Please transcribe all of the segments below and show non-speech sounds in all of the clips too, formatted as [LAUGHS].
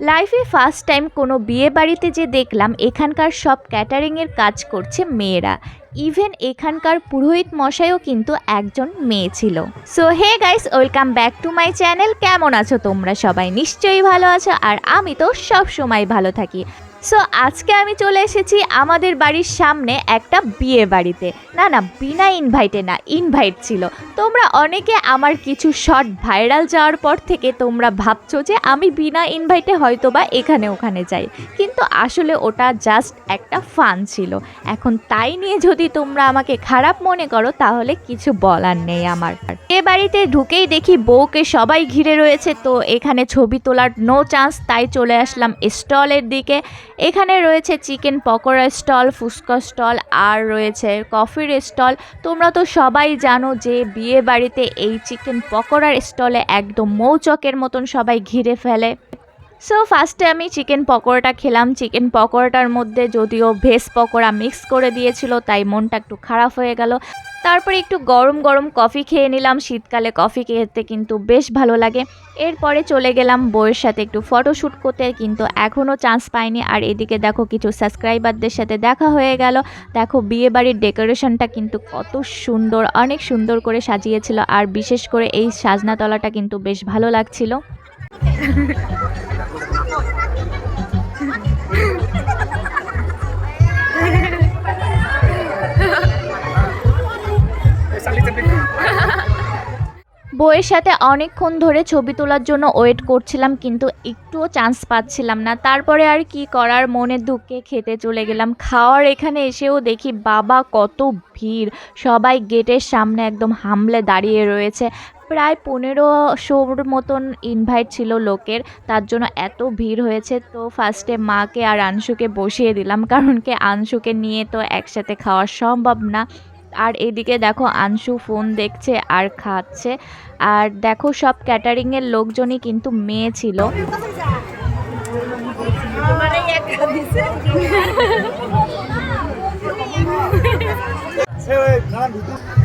লাইফে first time কোনো বিয়ে বাড়িতে যে দেখলাম, এখানকার সব ক্যাটারিংয়ের কাজ করছে মেয়েরা। ইভেন এখানকার পুরোহিত মশাইও কিন্তু একজন মেয়ে ছিল। So hey guys welcome back to my channel কেমন আছো তোমরা? সবাই নিশ্চয়ই ভালো আছো। আর আমি তো সব সময় ভালো থাকি। সো আজকে আমি চলে এসেছি আমাদের বাড়ির সামনে একটা বিয়ে বাড়িতে। না না, বিনা ইনভাইটে না ইনভাইট ছিল। তোমরা অনেকে আমার কিছু শর্ট ভাইরাল যাওয়ার পর থেকে তোমরা ভাবছ যে আমি বিনা ইনভাইটে হয়তো বা এখানে ওখানে যাই। কিন্তু আসলে ওটা জাস্ট একটা ফান ছিল। এখন তাই নিয়ে যদি তোমরা আমাকে খারাপ মনে করো, তাহলে কিছু বলার নেই আমার। এ বাড়িতে ঢুকেই দেখি বউকে সবাই ঘিরে রয়েছে, তো এখানে ছবি তোলার নো চান্স তাই চলে আসলাম স্টলের দিকে। এখানে রয়েছে chicken pakora stall, fuchka stall, আর রয়েছে কফির স্টল। তোমরা তো সবাই জানো যে বিয়ে বাড়িতে এই চিকেন পকোড়ার স্টলে একদম মৌচকের মতন সবাই ঘিরে ফেলে। সো ফার্স্টে আমি চিকেন পকোড়াটা খেলাম। চিকেন পকোড়াটার মধ্যে যদিও ভেজ পকোড়া মিক্স করে দিয়েছিল, তাই মনটা একটু খারাপ হয়ে গেল। তারপরে একটু গরম গরম কফি খেয়ে নিলাম। শীতকালে কফি খেতে কিন্তু বেশ ভালো লাগে। এরপরে চলে গেলাম বইয়ের সাথে একটু ফটোশ্যুট করতে, কিন্তু এখনও চান্স পাইনি। আর এদিকে দেখো কিছু সাবস্ক্রাইবারদের সাথে দেখা হয়ে গেল। দেখো বিয়ে বাড়ির ডেকোরেশনটা কিন্তু কত সুন্দর, অনেক সুন্দর করে সাজিয়েছিল। আর বিশেষ করে এই সাজনাতলাটা কিন্তু বেশ ভালো লাগছিল। বইয়ের সাথে অনেকক্ষণ ধরে ছবি তোলার জন্য ওয়েট করছিলাম, কিন্তু একটুও চান্স পাচ্ছিলাম না। তারপরে আর কি করার? মনে দুঃখে খেতে চলে গেলাম। খাওয়ার এখানে এসেও দেখি, বাবা কত ভিড়। সবাই গেটের সামনে একদম হামলে দাঁড়িয়ে রয়েছে। প্রায় পনেরোশোর মতন ইনভাইট ছিল লোকের, তার জন্য এত ভিড় হয়েছে। তো ফার্স্টে মাকে আর আংশুকে বসিয়ে দিলাম, কারণ কি আংশুকে নিয়ে তো একসাথে খাওয়া সম্ভব না। আর এদিকে দেখো আনশু ফোন দেখছে আর খাচ্ছে। আর দেখো সব ক্যাটারিংয়ের লোকজনই কিন্তু মেয়ে ছিল। [LAUGHS]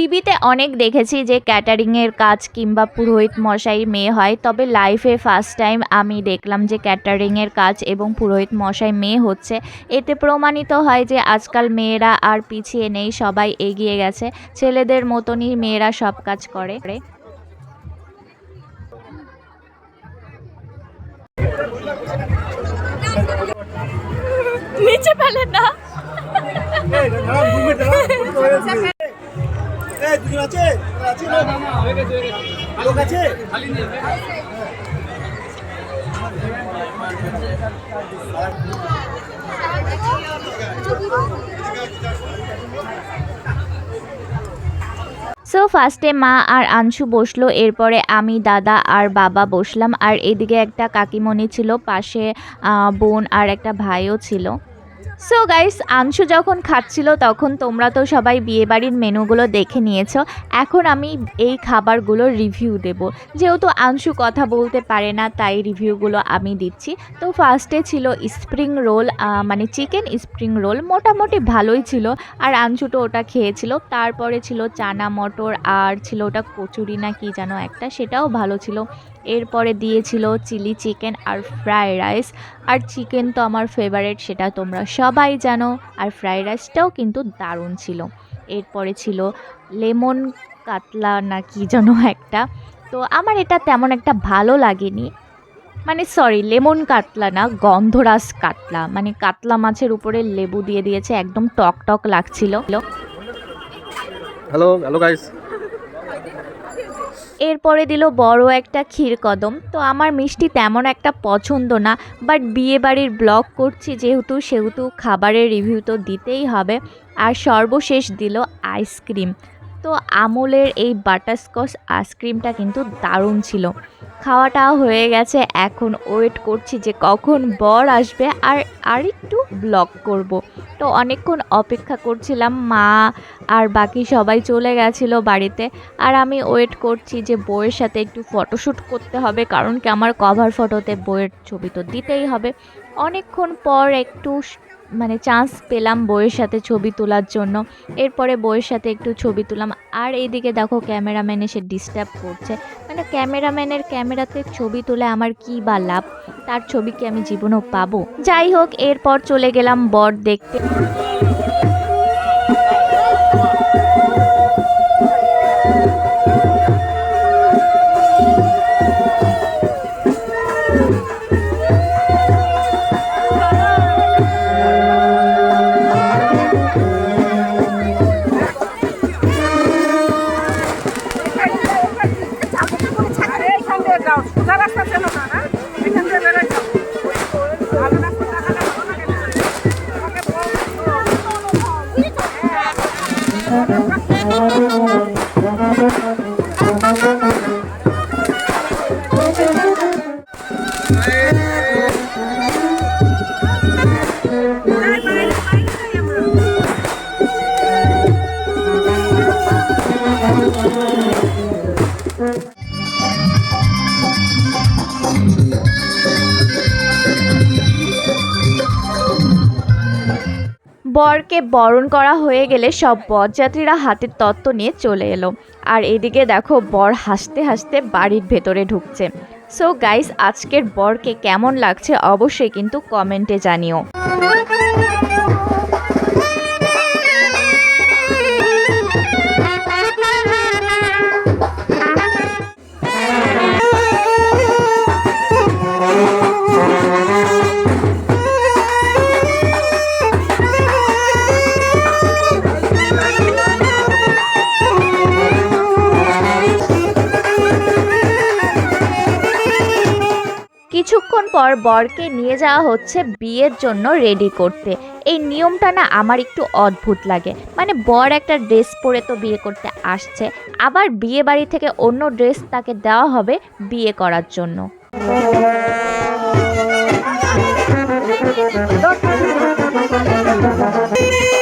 টিভিতে অনেক দেখেছি যে ক্যাটারিংয়ের কাজ কিংবা পুরোহিত মশাই মেয়ে হয় তবে লাইফে ফার্স্ট টাইম আমি দেখলাম যে ক্যাটারিংয়ের কাজ এবং পুরোহিত মশাই মেয়ে হচ্ছে। এতে প্রমাণিত হয় যে আজকাল মেয়েরা আর পিছিয়ে নেই সবাই এগিয়ে গেছে। ছেলেদের মতনই মেয়েরা সব কাজ করে। নিচে ফেলে না। দুজন আছে? লোক আছে? সো ফার্স্টে মা আর আংশু বসল, এরপরে আমি, দাদা আর বাবা বসলাম, আর এদিকে একটা কাকিমণি ছিল, পাশে বোন আর একটা ভাইও ছিল। সো গাইস আংশু যখন খাচ্ছিল, তখন তোমরা তো সবাই বিয়েবাড়ির মেনুগুলো দেখে নিয়েছ। এখন আমি এই খাবারগুলো রিভিউ দেব। যেহেতু আংশু কথা বলতে পারে না, তাই রিভিউগুলো আমি দিচ্ছি। তো ফার্স্টে ছিল স্প্রিং রোল মানে চিকেন স্প্রিং রোল মোটামুটি ভালোই ছিল। আর আংশু তো ওটা খেয়েছিল। তারপরে ছিল চানা মটর আর ছিল ওটা কচুরি না কি যেন একটা, সেটাও ভালো ছিল। এরপরে দিয়েছিল চিলি চিকেন আর ফ্রায়েড রাইস। আর চিকেন তো আমার ফেভারেট সেটা তোমরা সবাই জানো। আর ফ্রায়েড রাইসটাও কিন্তু দারুণ ছিল। এরপরে ছিল লেমন কাতলা না কি যেন একটা। তো আমার এটা তেমন একটা ভালো লাগেনি। মানে সরি লেমন কাতলা না গন্ধরাস কাতলা। মানে কাতলা মাছের উপরে লেবু দিয়ে দিয়েছে, একদম টক টক লাগছিল। হ্যালো হ্যালো গাইস এরপরে দিল বড় একটা ক্ষীর কদম। তো আমার মিষ্টি তেমন একটা পছন্দ না বাট বিয়ে বাড়ির ব্লগ করছি যেহেতু, সেহেতু খাবারের রিভিউ তো দিতেই হবে। আর সর্বশেষ দিল আইসক্রিম তো আমুলের এই বাটারস্কচ আইসক্রিমটা কিন্তু দারুণ ছিল। খাওয়াটা হয়ে গেছে, এখন ওয়েট করছি যে কখন বর আসবে আর আরেকটু ব্লগ করব। তো অনেকক্ষণ অপেক্ষা করছিলাম, মা আর বাকি সবাই চলে গেছিল বাড়িতে। আর আমি ওয়েট করছি যে বইয়ের সাথে একটু ফটোশ্যুট করতে হবে, কারণ কি আমার কভার ফটোতে বইয়ের ছবি তো দিতেই হবে। অনেকক্ষণ পর একটু মানে চান্স পেলাম বইয়ের সাথে ছবি তোলার জন্য। এরপরে বইয়ের সাথে একটু ছবি তুললাম। আর এইদিকে দেখো ক্যামেরাম্যান এসে ডিস্টার্ব করছে। মানে ক্যামেরাম্যানের ক্যামেরাতে ছবি তুলে আমার কি বা লাভ? তার ছবি কি আমি জীবনও পাবো? যাই হোক, এরপর চলে গেলাম বর দেখতে। বরকে বরণ করা হয়ে গেলে সব বরযাত্রীরা হাতের তত্ত্ব নিয়ে চলে এলো। আর এদিকে দেখো বর হাসতে হাসতে বাড়ির ভেতরে ঢুকছে। সো গাইস আজকের বরকে কেমন লাগছে অবশ্যই কিন্তু কমেন্টে জানিও। কিছুক্ষণ পর বরকে নিয়ে যাওয়া হচ্ছে বিয়ের জন্য রেডি করতে। এই নিয়মটা না আমার একটু অদ্ভুত লাগে। মানে বর একটা ড্রেস পরে তো বিয়ে করতে আসছে। আবার বিয়ে বাড়ি থেকে অন্য ড্রেস তাকে দেওয়া হবে বিয়ে করার জন্য। ওরাও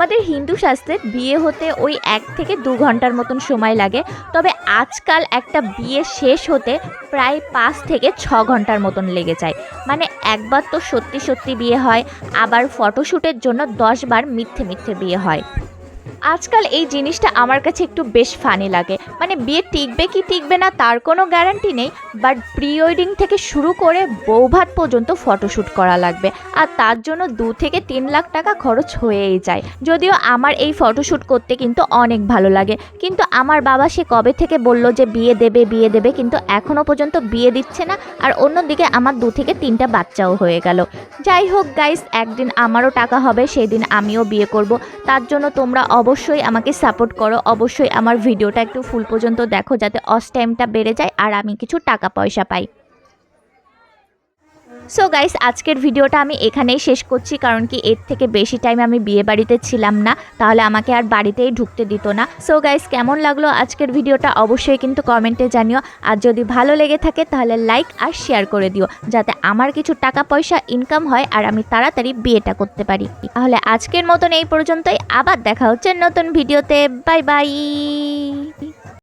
আমাদের হিন্দু শাস্ত্রে বিয়ে হতে ওই এক থেকে দু ঘণ্টার মতন সময় লাগে তবে আজকাল একটা বিয়ে শেষ হতে প্রায় পাঁচ থেকে ছ ঘণ্টার মতন লেগে যায়। মানে একবার তো সত্যি সত্যি বিয়ে হয়, আবার ফটোশ্যুটের জন্য দশবার মিথ্যে মিথ্যে বিয়ে হয়। আজকাল এই জিনিসটা আমার কাছে একটু বেশ ফানি লাগে। মানে বিয়ে টিকবে কি টিকবে না তার কোনো গ্যারান্টি নেই বাট প্রি ওয়েডিং থেকে শুরু করে বৌভাত পর্যন্ত ফটোশ্যুট করা লাগবে। আর তার জন্য দু থেকে তিন লাখ টাকা খরচ হয়েই যায়। যদিও আমার এই ফটোশ্যুট করতে কিন্তু অনেক ভালো লাগে। কিন্তু আমার বাবা সে কবে থেকে বলল যে বিয়ে দেবে বিয়ে দেবে, কিন্তু এখনও পর্যন্ত বিয়ে দিচ্ছে না। আর অন্যদিকে আমার দু থেকে তিনটা বাচ্চাও হয়ে গেল। যাই হোক গাইস একদিন আমারও টাকা হবে সেই দিন আমিও বিয়ে করব। তার জন্য তোমরা অবশ্যই আমাকে সাপোর্ট করো। অবশ্যই আমার ভিডিওটা একটু ফুল পর্যন্ত দেখো, যাতে অস টাইমটা বেড়ে যায় আর আমি কিছু টাকা পয়সা পাই। সো গাইস আজকের ভিডিওটা আমি এখানেই শেষ করছি, কারণ কি এর থেকে বেশি টাইম আমি বিয়ে বাড়িতে ছিলাম না, তাহলে আমাকে আর বাড়িতেই ঢুকতে দিত না। সো গাইস কেমন লাগল আজকের ভিডিওটা অবশ্যই কিন্তু কমেন্টে জানিও। আর যদি ভালো লেগে থাকে, তাহলে লাইক আর শেয়ার করে দিও, যাতে আমার কিছু টাকা পয়সা ইনকাম হয় আর আমি তাড়াতাড়ি বিয়েটা করতে পারি। তাহলে আজকের মতন এই পর্যন্তই, আবার দেখা হচ্ছে নতুন ভিডিওতে। Bye bye